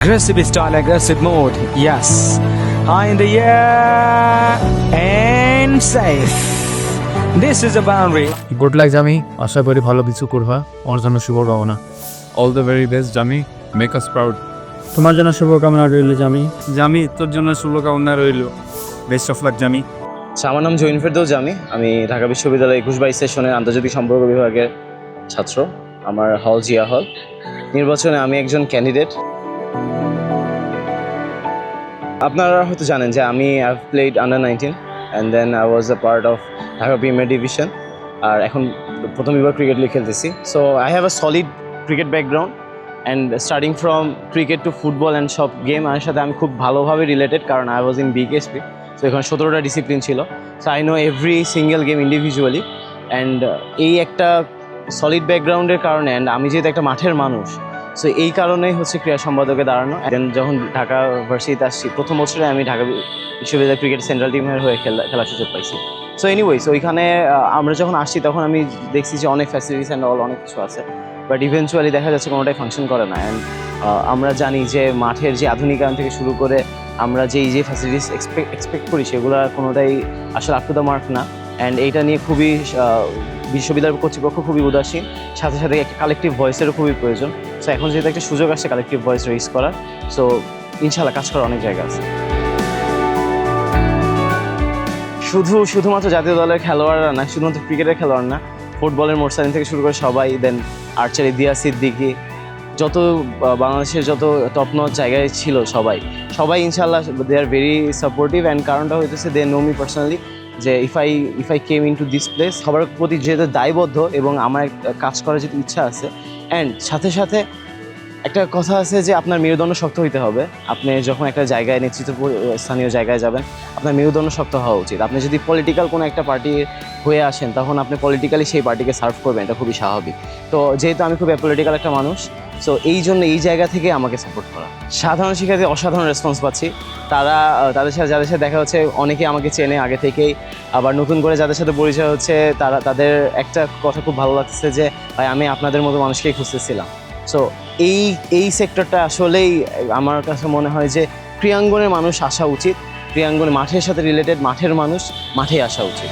Aggressive style, aggressive mode. Yes. High in the air and safe. This is a boundary. Good luck Jami আশা করি ভালো কিছু করবা ওর জন্য শুভকামনা all the very best Jami make us proud তোমার জন্য শুভকামনা রইল জামি জামি তোর জন্য শুভকামনা রইল বেস্ট অফ লাক জামি আমার নাম জৈন ফেরদৌস জামি আমি ঢাকা বিশ্ববিদ্যালয় একুশ বাইশ সেশনের আন্তর্জাতিক সম্পর্ক বিভাগের ছাত্র। আমার হল জিয়া হল নির্বাচনে আমি একজন ক্যান্ডিডেট আপনারা হয়তো জানেন যে আমি I played under nineteen and then I was a part of Dhaka premier division আর এখন প্রথম বিভাগ ক্রিকেট লিগ খেলতেছি। So I have a solid cricket background and starting from cricket to football and সব গেম আমার সাথে আমি খুব ভালোভাবে রিলেটেড কারণ I was in BKSP so এখানে সতেরোটা ডিসিপ্লিন ছিল। So I know every single game individually and এই একটা সলিড ব্যাকগ্রাউন্ডের কারণে অ্যান্ড আমি যেহেতু একটা মাঠের মানুষ সো এই কারণেই হচ্ছে ক্রীড়া সম্পাদকে দাঁড়ানো। দেন যখন ঢাকা ভার্সিটিতে আসছি, প্রথম বছরে আমি ঢাকা বিশ্ববিদ্যালয় ক্রিকেট সেন্ট্রাল টিমের হয়ে খেলা, খেলার সুযোগ পাইছি। সো এনিওয়েজ ওইখানে আমরা যখন আসছি, তখন আমি দেখছি যে অনেক ফ্যাসিলিটিস অ্যান্ড অল অনেক কিছু আছে। বাট ইভেনচুয়ালি দেখা যাচ্ছে কোনোটাই ফাংশন করে না। অ্যান্ড আমরা জানি যে মাঠের যে আধুনিকায়ন থেকে শুরু করে আমরা যেই যে ফ্যাসিলিটিস এক্সপেক্ট এক্সপেক্ট করি, সেগুলো কোনোটাই আসলে আপ টু দ্য মার্ক না। অ্যান্ড এইটা নিয়ে খুবই বিশ্ববিদ্যালয় কর্তৃপক্ষ খুবই উদাসীন। সাথে সাথে একটা কালেকটিভ ভয়েসেরও খুবই প্রয়োজন। সো এখন যেহেতু একটা সুযোগ আসছে কালেকটিভ ভয়েস রেজ করার সো ইনশাল্লাহ কাজ করার অনেক জায়গা আছে। শুধু, শুধুমাত্র জাতীয় দলের খেলোয়াড়রা না, শুধুমাত্র ক্রিকেটের খেলোয়াড় না, ফুটবলের মোরসালিন থেকে শুরু করে সবাই দেন আর্চারি দিয়া সিদ্দিকি, যত বাংলাদেশের যত টপ নচ জায়গায় ছিল সবাই। সবাই ইনশাল্লাহ they are very supportive and কারণটা হইতেছে দে নো মি পার্সোনালি যে if I if I came into this place সবার প্রতি যেহেতু দায়বদ্ধ এবং আমার কাজ করার যেহেতু ইচ্ছা আছে অ্যান্ড সাথে সাথে একটা কথা আছে যে আপনার মেরুদণ্ড শক্ত হইতে হবে। আপনি যখন একটা জায়গায় নেতৃত্ব স্থানীয় জায়গায় যাবেন, আপনার মেরুদণ্ড শক্ত হওয়া উচিত। আপনি যদি পলিটিক্যাল কোনো একটা পার্টি হয়ে আসেন, তখন আপনি পলিটিক্যালি সেই পার্টিকে সার্ভ করবেন, এটা খুবই স্বাভাবিক। তো যেহেতু আমি খুব পলিটিক্যাল একটা মানুষ সো এই জন্য এই জায়গা থেকে আমাকে সাপোর্ট করা। সাধারণ শিক্ষার্থী, অসাধারণ রেসপন্স পাচ্ছি। তারা তাদের সাথে, যাদের সাথে দেখা হচ্ছে অনেকে আমাকে চেনে আগে থেকেই। আবার নতুন করে যাদের সাথে পরিচয় হচ্ছে, তারা, তাদের একটা কথা খুব ভালো লাগছে যে, ভাই, আমি আপনাদের মতো মানুষকেই খুঁজতেছিলাম। সো এই এই সেক্টরটা আসলেই আমার কাছে মনে হয় যে ক্রিয়াঙ্গনের মানুষ আসা উচিত। ক্রিয়াঙ্গনে মাঠের সাথে রিলেটেড মাঠের মানুষ মাঠে আসা উচিত।